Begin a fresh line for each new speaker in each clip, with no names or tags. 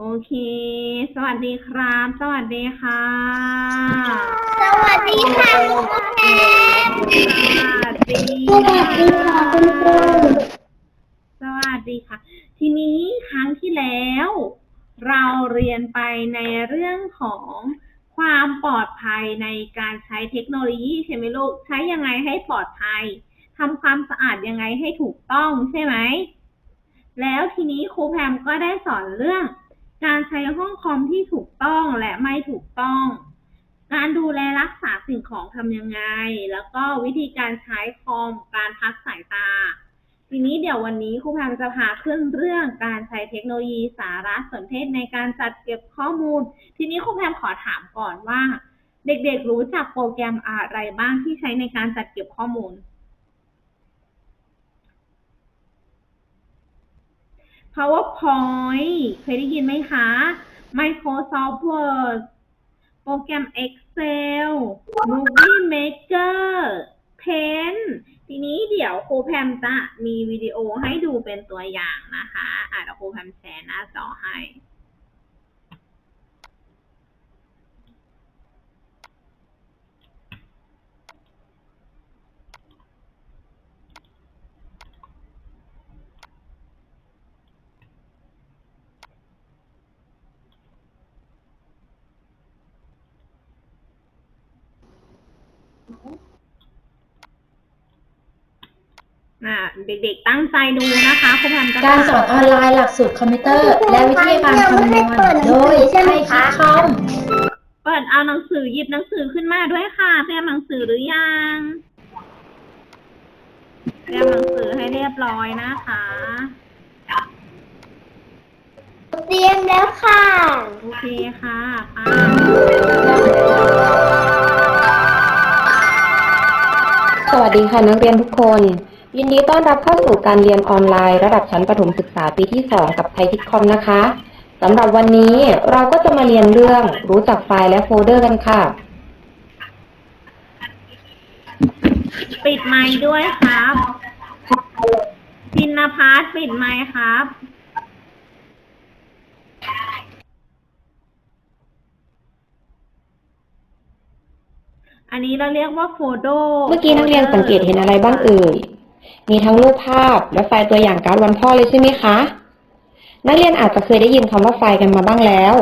โอเค สวัสดีครับ สวัสดีค่ะ
สวัสดีค่ะคุณครูแพร
สวัสดี
สวัสดีค่ะคุณครู
สวัสดีค่ะ ทีนี้ครั้งที่แล้ว เราเรียนไปในเรื่องของความปลอดภัยในการใช้เทคโนโลยีใช่ไหมลูก ใช้ยังไงให้ปลอดภัยทำความสะอาดยังไงให้ถูกต้องใช่ไหม แล้วทีนี้ครูแพมก็ได้สอนเรื่อง การใช้ห้องคอมที่ถูกต้องและไม่ถูกต้อง การดูแลรักษาสิ่งของทำยังไง แล้วก็วิธีการใช้คอม การพักสายตา ทีนี้เดี๋ยววันนี้ครูแพมจะพาขึ้นเรื่องการใช้เทคโนโลยีสารสนเทศในการจัดเก็บข้อมูล ทีนี้ครูแพมขอถามก่อนว่า เด็กๆรู้จักโปรแกรมอะไรบ้างที่ใช้ในการจัดเก็บข้อมูล PowerPoint เคยได้ยินไหมคะ Microsoft Word โปรแกรม Excel Movie Maker Paint ทีนี้เดี๋ยวครูแพมจะมีวิดีโอให้ดูเป็นตัวอย่างนะคะ อะเดี๋ยวครูแพมแชร์หน้าจอให้ เด็กๆตั้งใจดูนะคะครูแพมจะ
การสอนออนไลน์หลักสูตรคอมพิวเตอร์ และวิธีการคำนวณโดยไทยคิดคอม
เปิดเอาหนังสือหยิบหนังสือขึ้นมาด้วยค่ะเตรียมหนังสือหรือยังเตรียมหนังสือให้เรียบร้อยนะคะ
เตรียมแล้วค่ะ
โอเคค่ะป้า
สวัสดีค่ะนักเรียนทุกคน ยินดีต้อนรับเข้าสู่การเรียนออนไลน์ระดับชั้นประถมศึกษาปีที่ 2 กับไทยคิดคอมนะคะสำหรับวันนี้เราก็จะมาเรียนเรื่องรู้จักไฟล์และโฟลเดอร์กันค่ะ
ปิดไมค์ด้วยครับพินพาร์ทปิดไมค์ครับอันนี้เราเรียกว่าโฟโต้
เมื่อกี้นักเรียนสังเกตเห็นอะไรบ้างเอ่ย มีทั้งรูปภาพและไฟล์ตัวอย่างการ์ดวันพ่อเลยใช่ไหมคะ นักเรียนอาจจะเคยได้ยินคำว่าไฟล์กันมาบ้างแล้ว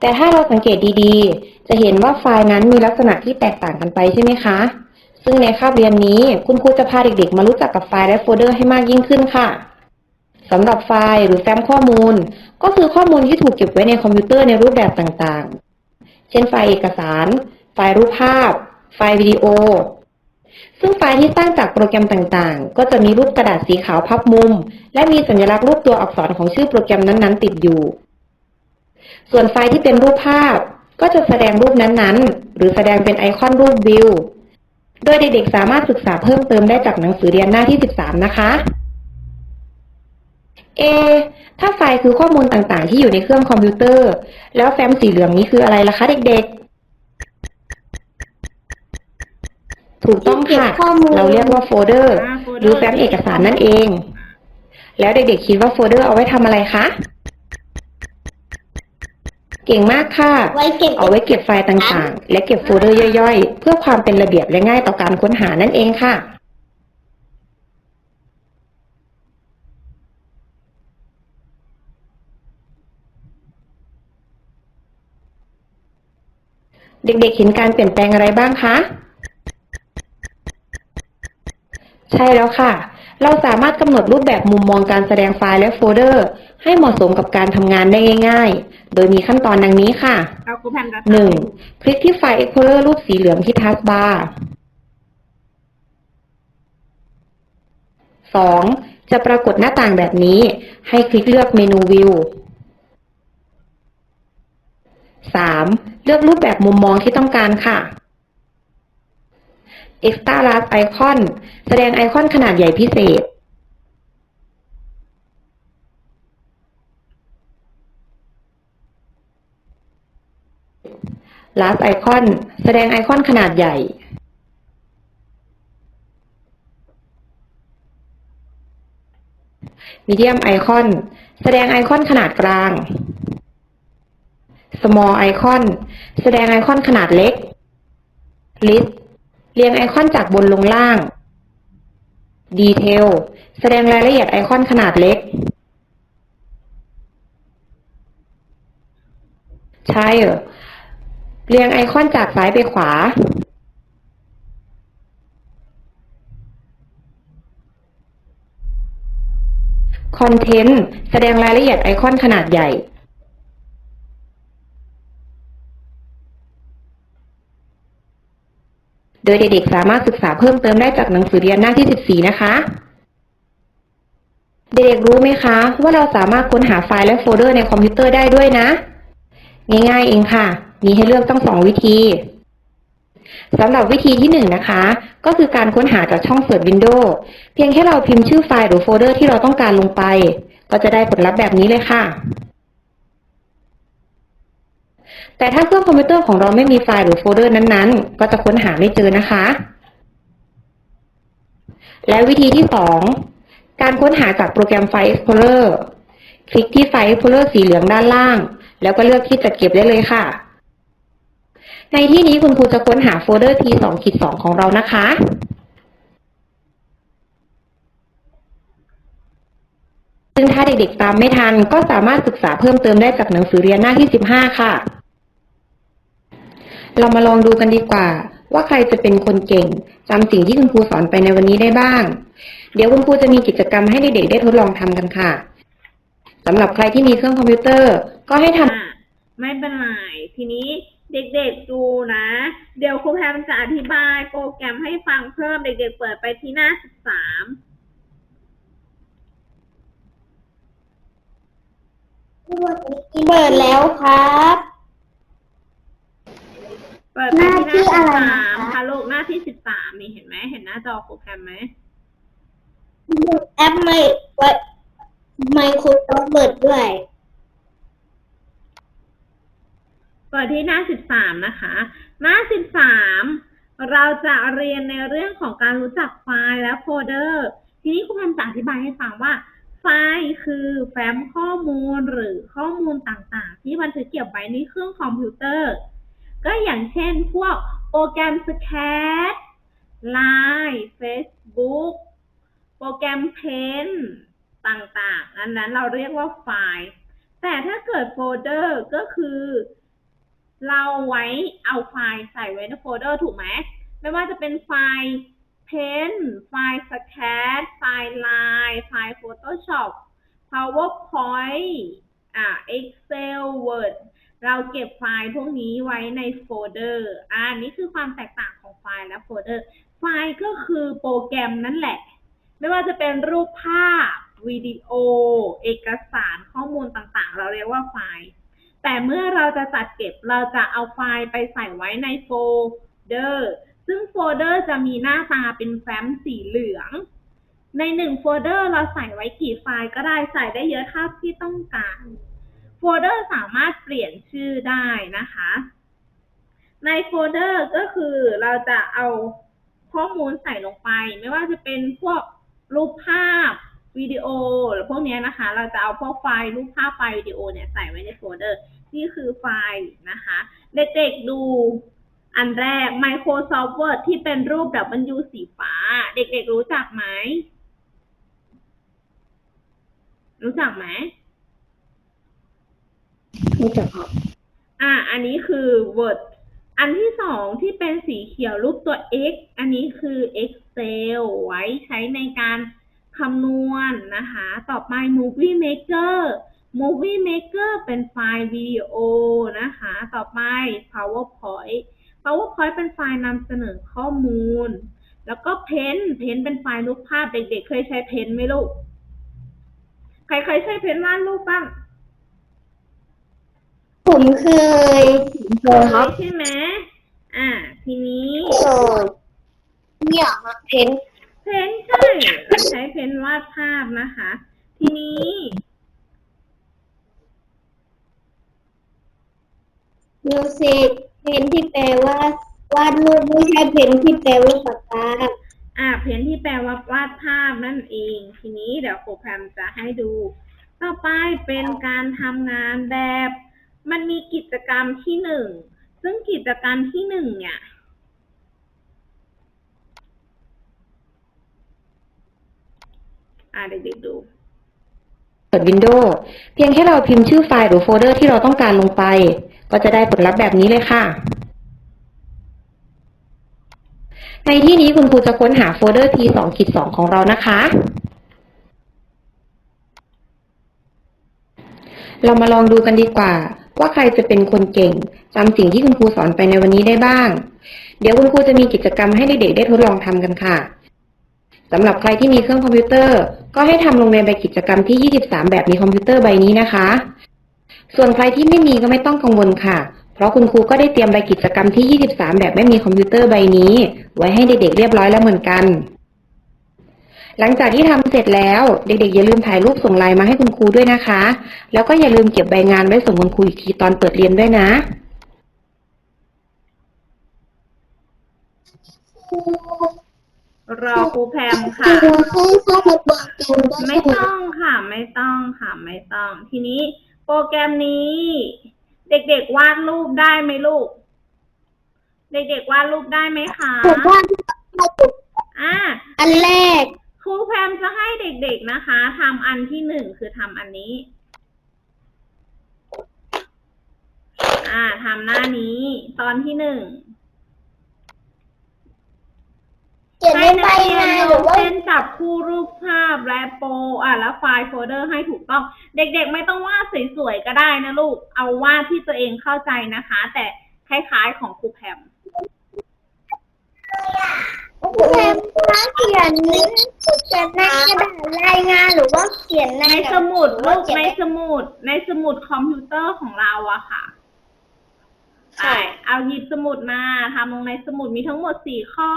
แต่ถ้าเราสังเกตดีๆ จะเห็นว่าไฟล์นั้นมีลักษณะที่แตกต่างกันไปใช่ไหมคะ ซึ่งในคาบเรียนนี้คุณครูจะพาเด็กๆ มารู้จักกับไฟล์และโฟลเดอร์ให้มากยิ่งขึ้นค่ะสำหรับไฟล์หรือแฟ้มข้อมูล ก็คือข้อมูลที่ถูกเก็บไว้ในคอมพิวเตอร์ในรูปแบบต่างๆ เช่นไฟล์เอกสาร ไฟล์รูปภาพ ไฟล์วิดีโอ ซึ่งไฟล์ที่สร้างจากโปรแกรมต่างๆ ก็จะมีรูปกระดาษสีขาวพับมุม และมีสัญลักษณ์รูปตัวอักษรของชื่อโปรแกรมนั้นๆ ติดอยู่ ส่วนไฟล์ที่เป็นรูปภาพ ก็จะแสดงรูปนั้นๆ หรือแสดงเป็นไอคอนรูปวิว โดยเด็กๆ สามารถศึกษาเพิ่มเติมได้จากหนังสือเรียนหน้าที่ 13 นะคะ เอ ถ้าไฟล์คือข้อมูลต่างๆ ที่อยู่ในเครื่องคอมพิวเตอร์ แล้วแฟ้มสีเหลืองนี้คืออะไรล่ะคะเด็กๆ ถูกต้องค่ะ
ที่เก็บข้อมูล
เราเรียกว่าโฟลเดอร์า
folder
หรือแฟ้มเอกสารนั่นเอง แล้วเด็กๆคิดว่าโฟลเดอร์เอาไว้ทำอะไรคะ เก่งมากค่ะ
ไว้เก็บ
เอาไว้เก็บไฟล์ต่างๆ และเก็บโฟลเดอร์ย่อยๆ เพื่อความเป็นระเบียบและง่ายต่อการค้นหานั่นเองค่ะเด็กๆเห็นการเปลี่ยนแปลงอะไรบ้างคะ ใช่แล้วค่ะ เราสามารถกำหนดรูปแบบมุมมองการแสดงไฟล์และโฟลเดอร์ ให้เหมาะสมกับการทำงานได้ง่าย ๆ โดยมีขั้นตอนดังนี้ค่ะ
เราครูแพมจะ
หนึ่งคลิกที่ไฟล์ Explorer รูปสีเหลืองที่ทัสบาร์สองจะปรากฏหน้าต่างแบบนี้ ให้คลิกเลือกเมนูวิวสามเลือกรูปแบบมุมมองที่ต้องการค่ะ Extra Large Icon แสดงไอคอนขนาดใหญ่พิเศษ Last Icon แสดงไอคอนขนาดใหญ่ Medium Icon แสดงไอคอนขนาดกลาง small icon แสดงไอคอนขนาดเล็ก list เรียงไอคอนจากบนลงล่าง detail แสดงรายละเอียดไอคอนขนาดเล็ก child เรียงไอคอนจากซ้ายไปขวา content แสดงรายละเอียดไอคอนขนาดใหญ่ โดยเด็กๆสามารถศึกษาเพิ่มเติมได้จากหนังสือเรียนหน้าที่ 14 นะคะ เด็กๆรู้ไหมคะ ว่าเราสามารถค้นหาไฟล์และโฟลเดอร์ในคอมพิวเตอร์ได้ด้วยนะ ง่ายๆเองค่ะ มีให้เลือกตั้งสองวิธีสำหรับวิธีที่หนึ่งนะคะ ก็คือการค้นหาจากช่องเสิร์ชวินโดว์เพียงแค่เราพิมพ์ชื่อไฟล์หรือโฟลเดอร์ที่เราต้องการลงไป ก็จะได้ผลลัพธ์แบบนี้เลยค่ะ แต่ถ้าเครื่องคอมพิวเตอร์ของเราไม่มีไฟล์หรือโฟลเดอร์นั้นๆ ก็จะค้นหาไม่เจอนะคะ และวิธีที่สองการค้นหาจากโปรแกรมไฟล์ Explorer คลิกที่ไฟล์ Explorer สีเหลืองด้านล่าง แล้วก็เลือกที่จัดเก็บได้เลยค่ะ ในที่นี้คุณครูจะค้นหาโฟลเดอร์ T2 ขีด2ของเรานะคะซึ่งถ้าเด็กๆตามไม่ทันก็สามารถศึกษาเพิ่มเติมได้จากหนังสือเรียนหน้าที่ 15 ค่ะ เรามาลองดูกันดีกว่า ว่าใครจะเป็นคนเก่งจำสิ่งที่คุณครูสอนไปในวันนี้ได้บ้าง เดี๋ยวคุณครูจะมีกิจกรรมให้เด็กๆได้ทดลองทำกันค่ะสำหรับใครที่มีเครื่องคอมพิวเตอร์ก็ให้ทำ
อะไม่เป็นไรทีนี้เด็กๆดูนะ เดี๋ยวครูแพมจะอธิบายโปรแกรมให้ฟังเพิ่มเด็กๆเปิดไปที่หน้าสิบสาม
เปิดแล้วครับ
เปิดไปที่หน้า
หน้าที่
สิ
อะไร
บ
นะ
สาม
คะ
ค่ะลูกหน้าที่สิบสามนี่เห็นไหมเห็นหน้าจอโปรแกรมไหม
แอปไมไมโครซอฟท์เวิร์ดด้วย
เปิดที่หน้าสิบสามนะคะ หน้าสิบสามเราจะเรียนในเรื่องของการรู้จักไฟล์และโฟลเดอร์ ทีนี้ครูแพมจะอธิบายให้ฟังว่าไฟล์คือแฟ้มข้อมูลหรือข้อมูลต่างๆ ที่บันทึกเก็บไว้ในเครื่องคอมพิวเตอร์ ก็อย่างเช่นพวกโปรแกรมสแคทไลน์เฟซบุ๊กโปรแกรมเพนต่างๆ อันนั้นเราเรียกว่าไฟล์ แต่ถ้าเกิดโฟลเดอร์ก็คือ เราไว้เอาไฟล์ใส่ไว้ในโฟลเดอร์ถูกไหม ไม่ว่าจะเป็นไฟล์ Pen ไฟล์ Scat ไฟล์ Line ไฟล์ Photoshop PowerPoint อ่า Excel Word เราเก็บไฟล์พวกนี้ไว้ในโฟลเดอร์อ่านี่คือความแตกต่างของไฟล์และโฟลเดอร์ ไฟล์ก็คือโปรแกรมนั่นแหละ ไม่ว่าจะเป็นรูปภาพ วิดีโอ เอกสารข้อมูลต่างๆ เราเรียกว่าไฟล์ แต่เมื่อเราจะจัดเก็บเราจะเอาไฟล์ไปใส่ไว้ในโฟลเดอร์ ซึ่งโฟลเดอร์จะมีหน้าตาเป็นแฟ้มสีเหลือง ในหนึ่งโฟลเดอร์เราใส่ไว้กี่ไฟล์ก็ได้ใส่ได้เยอะเท่าที่ต้องการ โฟลเดอร์สามารถเปลี่ยนชื่อได้นะคะ ในโฟลเดอร์ก็คือเราจะเอาข้อมูลใส่ลงไป ไม่ว่าจะเป็นพวกรูปภาพวิดีโอหรือพวกนี้นะคะ เราจะเอาพวกไฟล์รูปภาพไฟล์วิดีโอเนี่ยใส่ไว้ในโฟลเดอร์ นี่คือไฟล์นะคะ เด็กๆดูอันแรก Microsoft Word ที่เป็นรูป W สีฟ้า เด็กๆรู้จักไหม รู้จักไหม
รู้จักครับ
อ่า อันนี้คือ Word อันที่สองที่เป็นสีเขียวรูปตัว X อันนี้คือ Excel ไว้ใช้ในการคำนวณนะคะ ต่อไป Movie Maker Movie Maker เป็นไฟล์วิดีโอนะคะ ต่อไป PowerPoint PowerPoint เป็นไฟล์นำเสนอข้อมูล แล้วก็ Pen Pen เป็นไฟล์รูปภาพเด็กๆ เคยใช้ Pen ไหมลูก ใครเคยใช้ Pen วาดรูปบ้าง
ผมเคยเคยครับ
ใช่ไหมอ่า ทีนี้
เคยเนี่ยครับเพน
เพนใช่เราใช้เพนวาดภาพนะคะ ทีนี้
มิวสิกเพนที่แปลว่าวาดรูปไม่ใช่เพนที่แปลว่าปากกา
อ่าเพนที่แปลว่าวาดภาพนั่นเอง ทีนี้เดี๋ยวครูแพมจะให้ดู ต่อไปเป็นการทำงานแบบ มันมีกิจกรรมที่หนึ่ง ซึ่งกิจกรรมที่หนึ่งเนี่ย อ่าเด็กๆดู
เปิด Windows เพียงแค่เราพิมพ์ชื่อไฟล์หรือโฟลเดอร์ที่เราต้องการลงไป ก็จะได้ผลลัพธ์แบบนี้เลยค่ะ ในที่นี้คุณครูจะค้นหาโฟลเดอร์ T2 ขีด2ของเรานะคะเรามาลองดูกันดีกว่า ว่าใครจะเป็นคนเก่งจำสิ่งที่คุณครูสอนไปในวันนี้ได้บ้าง เดี๋ยวคุณครูจะมีกิจกรรมให้เด็กๆได้ทดลองทำกันค่ะสำหรับใครที่มีเครื่องคอมพิวเตอร์ ก็ให้ทำลงในใบกิจกรรมที่ 23 แบบมีคอมพิวเตอร์ใบนี้นะคะ ส่วนใครที่ไม่มีก็ไม่ต้องกังวลค่ะ เพราะคุณครูก็ได้เตรียมใบกิจกรรมที่ 23 แบบไม่มีคอมพิวเตอร์ใบนี้ ไว้ให้เด็กๆเรียบร้อยแล้วเหมือนกัน หลังจากที่ทำเสร็จแล้ว เด็กๆ อย่าลืมถ่ายรูปส่งไลน์มาให้คุณครูด้วยนะคะ แล้วก็อย่าลืมเก็บใบงานไว้ส่งคุณครูอีกทีตอนเปิดเรียนด้วยนะ
รอครูแพมค่ะ
ให้เข้ามาโปรแกรมได้
ไม่ต้องค่ะ ไม่ต้องค่ะ ไม่ต้อง ทีนี้โปรแกรมนี้ เด็กๆวาดรูปได้ไหมลูก เด็กๆวาดรูปได้ไหมคะ
ผมว่ามาถูก
อ่า
อันแรก
ค รูแพมจะให้เด็กๆนะคะทำอันที่หนึ่งคือทำอันนี้ อ่าทำหน้านี้ ตอนที่หนึ่ง
เขียนใน
ให้
ใบ
นักเรียน
งาน
ล
หรื
ง
อว่า
เส้นจับคู่รูปภาพและโปรอะแล้วไฟล์โฟลเดอร์ให้ถูกต้อง เด็กๆไม่ต้องวาดสวยๆก็ได้นะลูก เอาวาดที่ตัวเองเข้าใจนะคะ แต่คล้ายๆของครูแพม
แทนว่าเขียน เขียนในกระดาษรายงานหรือว่าเขียนใน
ในสมุดลูกในสมุด ในสมุดคอมพิวเตอร์ของเราอะค่ะไปเอาหยิบสมุดมาทำลงในสมุดมีทั้งหมดสี่ข้อ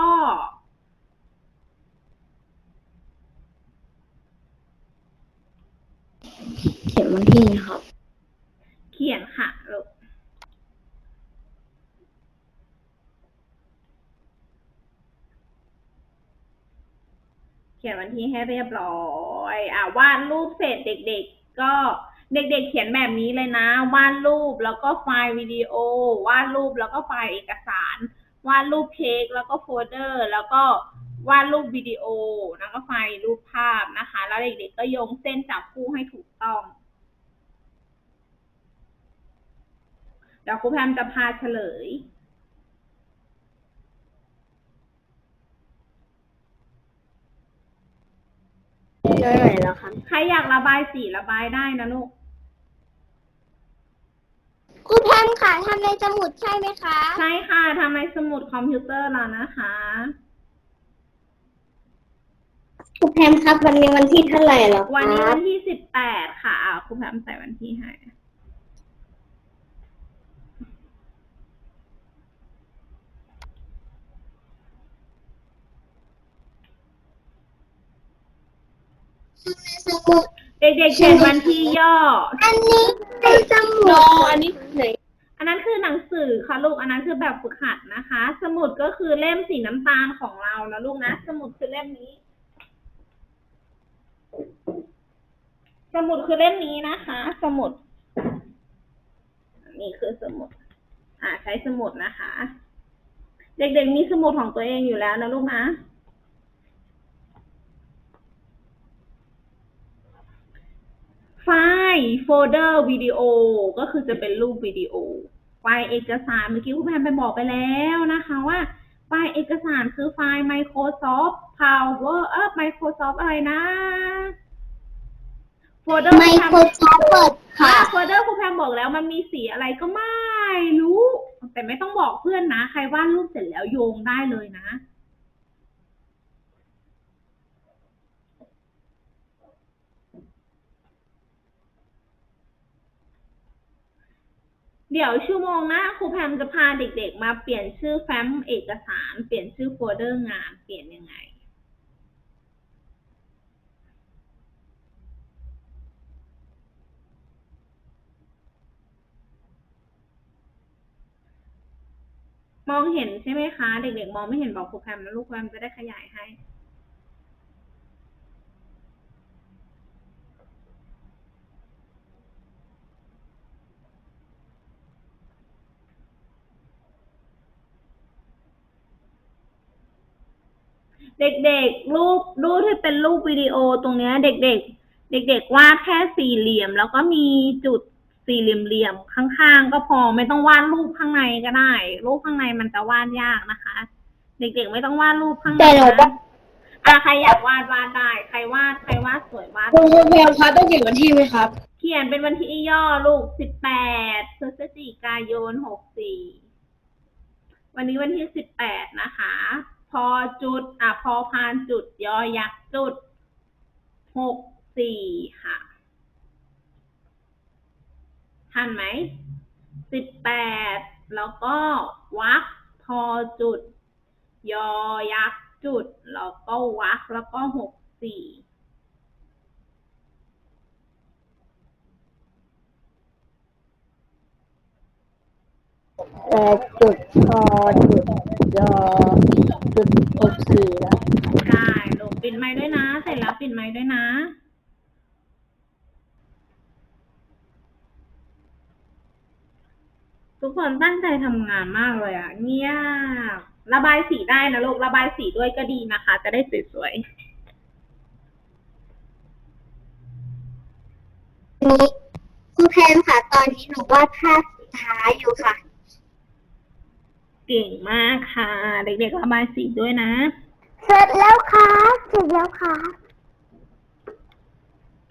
เขียนวันที่ครับ
เขียนค่ะลูก ขียนวันที่ให้เรียบร้อย อ่าวาดรูปเสร็จเด็ก ๆ ก็เด็ก ๆ เขียนแบบนี้เลยนะวาดรูปแล้วก็ไฟล์วิดีโอวาดรูปแล้วก็ไฟล์เอกสารวาดรูปเค้กแล้วก็โฟลเดอร์ แล้วก็วาดรูปวิดีโอแล้วก็ไฟล์รูปภาพนะคะ แล้วเด็ก ๆ ก็โยงเส้นจับคู่ให้ถูกต้องเดี๋ยวครูแพมจะพาเฉลย
เจอหน่อยแล้วครับ
ใครอยากระบายสีระบายได้นะลูก
ครูแพมค่ะทำในสมุดใช่ไหมคะ
ใช่ค่ะทำในสมุดคอมพิวเตอร์แล้วนะคะ
ครูแพมครับ วันนี้วันที่เท่าไหร่แล้ว
วันนี้
ครั
วั
บ
นที่สิบแปดค่ะอ่าครูแพมใส่วันที่ให้
สมุด
เด็กๆเขียนวันที่ย่อ
อันนี้ในสมุด อันนี้ไหน
อันนั้นคือหนังสือค่ะลูก อันนั้นคือแบบฝึกหัดนะคะ สมุดก็คือเล่มสีน้ำตาลของเรานะลูกนะ สมุดคือเล่มนี้ สมุดคือเล่มนี้นะคะ สมุด นี่คือสมุด อ่าใช้สมุดนะคะ เด็กๆมีสมุดของตัวเองอยู่แล้วนะลูกนะ ไฟล์โฟลเดอร์วิดีโอก็คือจะเป็นรูปวิดีโอ ไฟล์เอกสารเมื่อกี้คุณแพนไปบอกไปแล้วนะคะว่า ไฟล์เอกสารคือไฟล์ Microsoft Power เออ Microsoft อะไรนะโฟลเดอร์
ไมโครซอฟท์เวิร์ดค่ะ
โฟลเดอร์คุณแพนบอกแล้วมันมีสีอะไรก็ไม่รู้ แต่ไม่ต้องบอกเพื่อนนะ ใครวาดรูปเสร็จแล้วโยงได้เลยนะ เดี๋ยวชั่วโมงหน้าครูแพมจะพาเด็กๆ มาเปลี่ยนชื่อแฟ้มเอกสาร เปลี่ยนชื่อโฟลเดอร์งาน เปลี่ยนยังไง มองเห็นใช่ไหมคะ เด็กๆ มองไม่เห็นบอกครูแพมนะลูกแพมจะได้ขยายให้ เด็กๆ รูปรูปที่เป็นรูปวิดีโอตรงเนี้ย เด็กๆ เด็กๆ วาดแค่สี่เหลี่ยม แล้วก็มีจุดสี่เหลี่ยมๆ ข้างๆ ก็พอไม่ต้องวาดรูปข้างในก็ได้ รูปข้างในมันจะวาดยากนะคะ เด็กๆ ไม่ต้องวาดรูปข้างใน
แต่หนูก็
นะอะใครอยากวาดวาดได้ ใครวาดใครวาดสวยวาด
คุณครูแพรคะต้องเขียนวันที่ไหมครับ
เขียนเป็นวันที่ย่อลูกสิบแปดพฤศจิกายนหกสี่วันนี้วันที่สิบแปดนะคะ พอจุด อะ พอพานจุด ยอยักษ์จุดหกสี่ค่ะ ทันไหมสิบแปดแล้วก็วักพอจุด ยอยักษ์จุด แล้วก็วักแล้วก็หกสี่
แปดจุดพอจุดยอจุดหกสี่แล้ว
ได้ลูกปิดไม้ด้วยนะ เสร็จแล้วปิดไม้ด้วยนะทุกคนตั้งใจทำงานมากเลยอะเงียบระบายสีได้นะลูกระบายสีด้วยก็ดีนะคะ จะได้สวย
นี่ครูแพนค่ะ ตอนนี้หนูวาดภาพสุดท้ายอยู่ค่ะ
เก่งมากค่ะ เด็กๆระบายสีด้วยนะ
เสร็จแล้วค่ะเสร็จแล้วค่ะ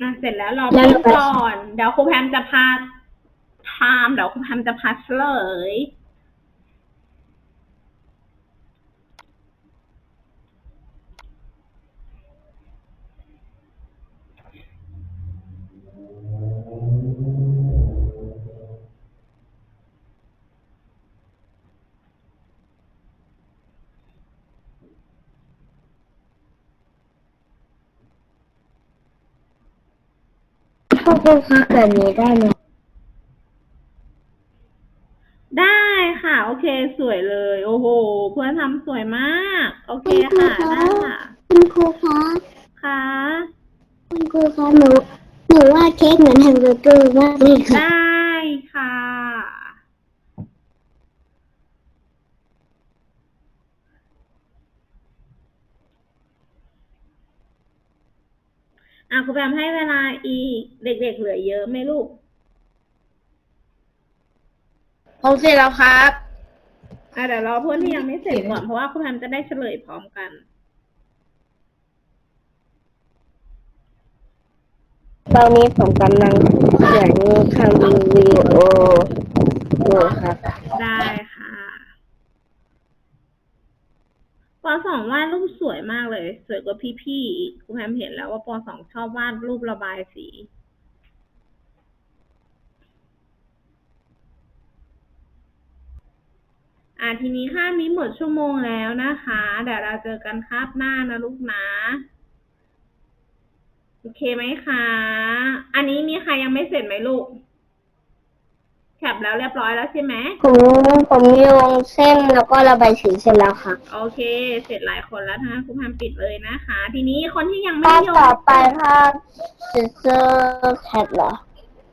อะเสร็จแล้วรอ
แล้ว
เพื่อน
เราไป
ก่อน เดี๋ยวครูแพมจะพาทามเดี๋ยวครูแพมจะพาเฉลย
พวกคุณคะแบบนี้ได้ไหม
ได้ค่ะ โอเค สวยเลย โอ้โห เพื่อนทำสวยมาก โอเคค่ะ
คุณครู
ได้
คะ
ค่ะ
คุณครูคะ
ค่ะ
คุณครูคะหนูหนูวาดเค้กเหมือนแฮมเบอร์เกอร์มากเลยค่ะ
ได้ค่ะ อะครู แบมให้เวลาอีกเด็กๆเหลือเยอะไหมลูก
ผมเสร็จแล้วครับ
อะเดี๋ยวรอเพื่อนที่ยังไม่เสร็จก่อนเพราะว่าครูแบมจะได้เฉลยพร้อมกัน
ตอนนี้ผมกำลังเขียนคำวิดีโออยู่ครับ
ได้ค่ะ ปสองวาดรูปสวยมากเลย สวยกว่าพี่ๆอีกครูแพมเห็นแล้วว่าปสองชอบวาดรูประบายสี อ่าทีนี้ค่าบนี้หมดชั่วโมงแล้วนะคะเดี๋ยวเราเจอกันคาบหน้านะลูกนะ โอเคไหมคะ อันนี้มีใครยังไม่เสร็จไหมลูก แคปแล้วเรียบร้อยแล้วใช่ไหม
ผมผมมีวงเส้นแล้วก็ระบายสีเสร็จแล้วค่ะ
โอเค เสร็จหลายคนแล้วนะคะครูพามปิดเลยนะคะ ทีนี้คนที่ยังไม่
ภาพ
ได้ย
ต่อกไปภาพซิสเตอร์แคทเหรอ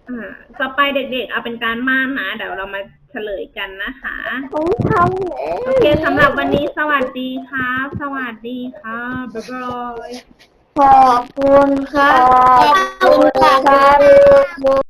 อ่าต่อไปเด็กๆ เอาเป็นการบ้านนะ เดี๋ยวเรามาเฉลยกันนะคะ
ผมทำเอง
โอเคสำหรับวันนี้สวัสดีครับ สวัสดีค่ะบ๊ายบาย
ขอบคุณครับ ขอบคุณครับ